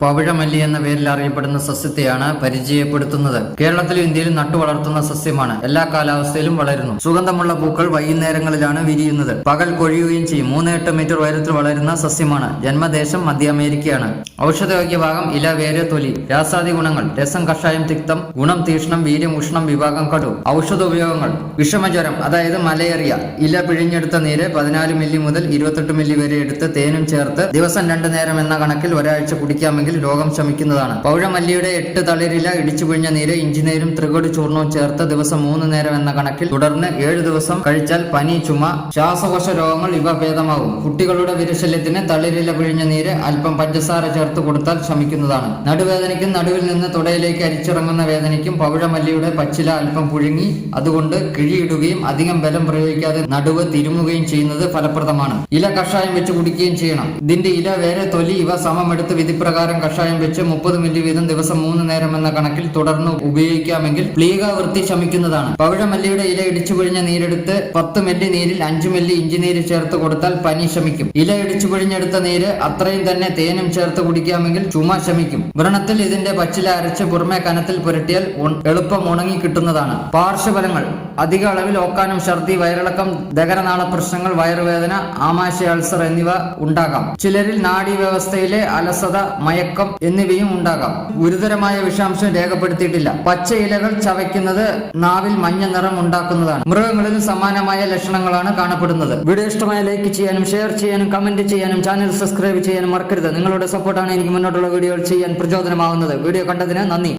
പവിഴമല്ലി എന്ന പേരിൽ അറിയപ്പെടുന്ന സസ്യത്തെയാണ് പരിചയപ്പെടുത്തുന്നത്. കേരളത്തിലും ഇന്ത്യയിലും നട്ടു വളർത്തുന്ന സസ്യമാണ്. എല്ലാ കാലാവസ്ഥയിലും വളരുന്നു. സുഗന്ധമുള്ള പൂക്കൾ വൈകുന്നേരങ്ങളിലാണ് വിരിയുന്നത്. പകൽ കൊഴിയുകയും ചെയ്യും. മൂന്ന് എട്ട് മീറ്റർ ഉയരത്തിൽ വളരുന്ന സസ്യമാണ്. ജന്മദേശം മധ്യ അമേരിക്കയാണ് ഔഷധയോഗ്യ ഭാഗം ഇല വേര് തൊലി രാസാദി ഗുണങ്ങൾ രസം കഷായം തിക്തം ഗുണം തീഷ്ണം വീര്യം ഉഷ്ണം വിഭാഗം കടു ഔഷധ ഉപയോഗങ്ങൾ വിഷമജ്വരം അതായത് മലയേറിയ ഇല പിഴിഞ്ഞെടുത്ത നീര് പതിനാല് മില്ലി മുതൽ ഇരുപത്തെട്ട് മില്ലി വരെ എടുത്ത് തേനും ചേർത്ത് ദിവസം രണ്ടു നേരം എന്ന കണക്കിൽ ഒരാഴ്ച കുടിക്കാമെങ്കിൽ രോഗം ശമിക്കുന്നതാണ്. പൗഴമല്ലിയുടെ എട്ട് തളിരില ഇടിച്ചു പിഴിഞ്ഞ നീര് ഇഞ്ചിനീരും തൃകൊടി ചൂർണവും ചേർത്ത് ദിവസം മൂന്ന് നേരം എന്ന കണക്കിൽ തുടർന്ന് ഏഴ് ദിവസം കഴിച്ചാൽ പനി ചുമ ശ്വാസകോശ രോഗങ്ങൾ ഇവ ഭേദമാകും. കുട്ടികളുടെ വിരശല്യത്തിന് തളിരില പിഴിഞ്ഞ നീര് അല്പം പഞ്ചസാര ചേർത്ത് കൊടുത്താൽ ശമിക്കുന്നതാണ്. നടുവേദനയ്ക്കും നടുവിൽ നിന്ന് തുടയിലേക്ക് അരിച്ചിറങ്ങുന്ന വേദനയ്ക്കും പവിഴമല്ലിയുടെ പച്ചില അല്പം പുഴുങ്ങി അതുകൊണ്ട് കിഴിയിടുകയും അധികം ബലം പ്രയോഗിക്കാതെ നടുവ് തിരുമുകയും ചെയ്യുന്നത് ഫലപ്രദമാണ്. ഇല കഷായം വെച്ച് കുടിക്കുകയും ചെയ്യണം. ഇതിന്റെ ഇല വേറെ തൊലി ഇവ സമമെടുത്ത് വിധിപ്രകാരം കഷായം വെച്ച് മുപ്പത് മില്ലി വീതം ദിവസം മൂന്ന് നേരം എന്ന കണക്കിൽ തുടർന്ന് ഉപയോഗിക്കാമെങ്കിൽ പ്ലീക വൃത്തി ശമിക്കുന്നതാണ്. പവിഴമല്ലിയുടെ ഇല ഇടിച്ചു പിഴിഞ്ഞ നീരെടുത്ത് പത്ത് മില്ലി നീരിൽ അഞ്ചു മില്ലി ഇഞ്ചി നീര് ചേർത്ത് കൊടുത്താൽ പനി ശമിക്കും. ഇല ഇടിച്ചു പിഴിഞ്ഞെടുത്ത നീര് അത്രയും തന്നെ തേനും ചേർത്ത് കുടിക്കാമെങ്കിൽ ചുമ ശമിക്കും. വ്രണത്തിൽ ഇതിന്റെ പച്ചില അരച്ച് പുറമെ കനത്തിൽ പുരട്ടിയാൽ എളുപ്പം ഉണങ്ങി കിട്ടുന്നതാണ്. പാർശ്വഫലങ്ങൾ. അധിക അളവിൽ ഓക്കാനും ഛർദി വയറിളക്കം ദഹനനാള പ്രശ്നങ്ങൾ വയറുവേദന ആമാശയ അൾസർ എന്നിവ ഉണ്ടാകാം. ചിലരിൽ നാഡീവ്യവസ്ഥയിലെ അലസത മയക്കം എന്നിവയും ഉണ്ടാകാം. ഗുരുതരമായ വിഷാംശം രേഖപ്പെടുത്തിയിട്ടില്ല. പച്ച ഇലകൾ ചവയ്ക്കുന്നത് നാവിൽ മഞ്ഞ നിറം ഉണ്ടാക്കുന്നതാണ്. മൃഗങ്ങളിലും സമാനമായ ലക്ഷണങ്ങളാണ് കാണപ്പെടുന്നത്. വീഡിയോ ഇഷ്ടമായ ലൈക്ക് ചെയ്യാനും ഷെയർ ചെയ്യാനും കമന്റ് ചെയ്യാനും ചാനൽ സബ്സ്ക്രൈബ് ചെയ്യാനും മറക്കരുത്. നിങ്ങളുടെ സപ്പോർട്ടാണ് എനിക്ക് മുന്നോട്ടുള്ള വീഡിയോകൾ ചെയ്യാൻ പ്രചോദനമാകുന്നത് വീഡിയോ കണ്ടതിന് നന്ദി.